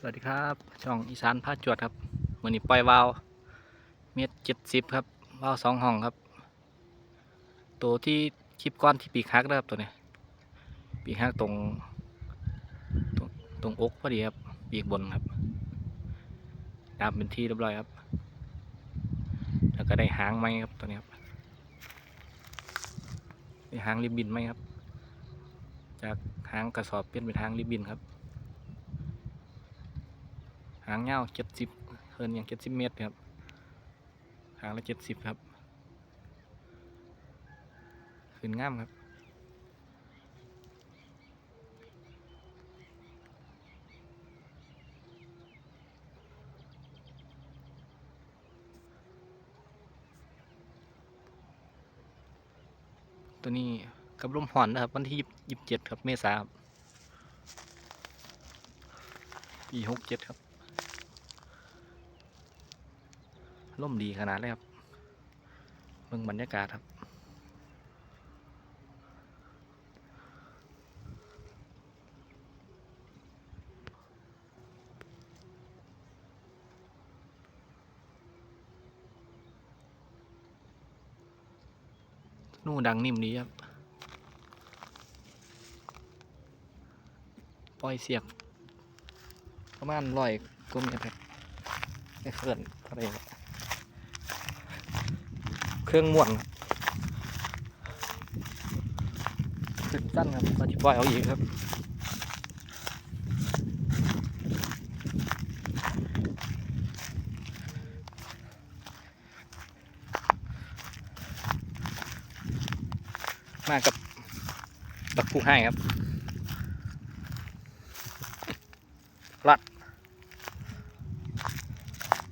สวัสดีครับ ช่องอีสานพาจวดครับวันนี้ปล่อยวาว เมตรเจ็ดสิบครับวาวสองห้องครับ ตัวที่คลิปก้อนที่ปีกฮักนะครับตัวนี้ ปีกฮักตรงตรง ตรงอกพอดีครับ ปีกบนครับดามเป็นที่เรียบร้อยครับ แล้วก็ได้หางไหมครับตัวนี้ครับได้หางริบบินไหมครับ จากหางกระสอบเปลี่ยนเป็นหางริบบินครับ หางเงาวเจ็ดสิบเฮินอย่างเจ็ดสิบเมตรครับ หางละเจ็ดสิบครับ ขึ้นง่ามครับตัวนี้กับลมหอนนะครับ วันที่ยี่สิบเจ็ดครับเมษาครับปีหกเจ็ดครับ ร่มดีขนาดเลยครับเบิ่งบรรยากาศครับนู่ดังนิ่มดีครับ ปล่อยเสียบ ประมาณร้อยกว่าเมตรครับไม่เคลื่อนอะไรครับ เครื่องม่วนครับขึ้นสั้นครับก็จะปล่อยเอาอีกครับมากับบักผู้ให้ครับ รัด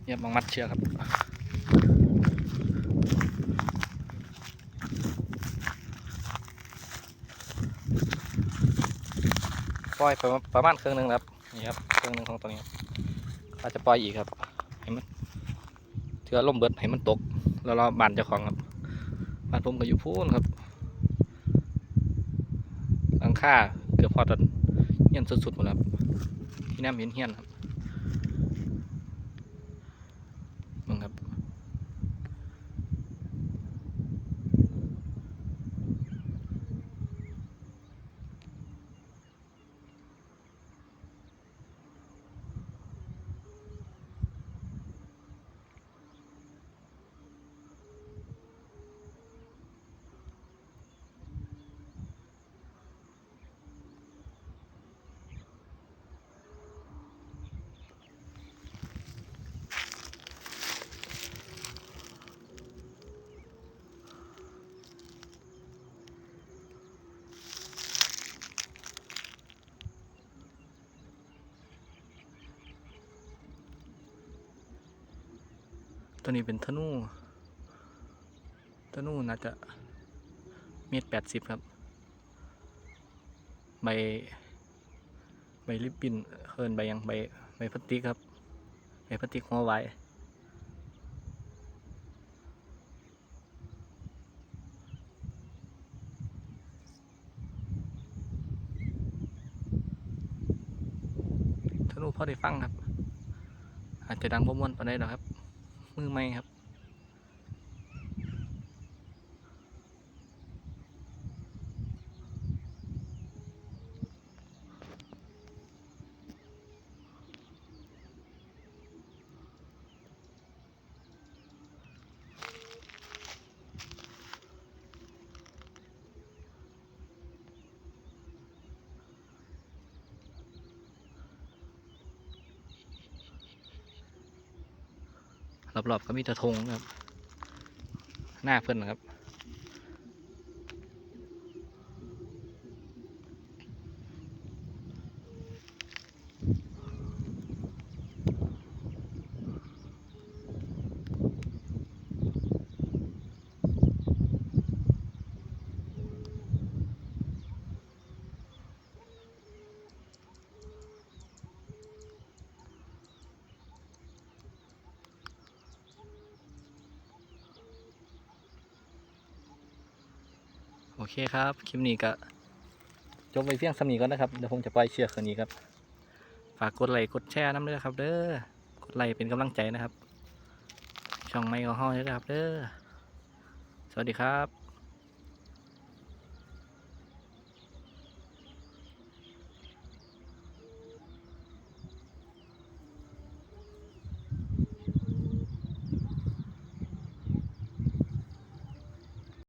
เยียบมังมัดเชือกครับ ล่อยประมาณครึ่งหนึ่งครับนี่ครับครึ่งหนึ่งของตัวนี้ครับอาจจะปล่อยอีกครับให้มันเถื่อล่มเบิดให้มันตก แล้วเราบานเจ้าของครับบานผมก็อยู่พูนครับหลังค่าเกือบพอตันเฮียนสุดๆหมดแล้วครับที่น้ำเห็นเฮียนครับ ตัวนี้เป็นธนูธนูน่าจะเมตรแปดสิบครับ ใบ ใบลิปปินเคินใบยังใบใบพลาสติกครับ ใบพลาสติกหัวไว้ธนูพอได้ฟังครับ อาจจะดังบ่มวนปานใดหรอกครับ มือไม่ครับ รอบๆก็มีแตะธงครับ หน้าเพื่อนนะครับ เคครับ คลิปนี้ก็จบไปเพียงสำนีก่อนนะครับ เดี๋ยวผมจะปล่อยเชือกคืนนี้ครับ ฝากกดไลค์กดแชร์น้ำเด้อครับ เด้อกดไลค์เป็นกำลังใจนะครับ ช่องไม่ของห้องด้วยนะครับ เด้อ สวัสดีครับ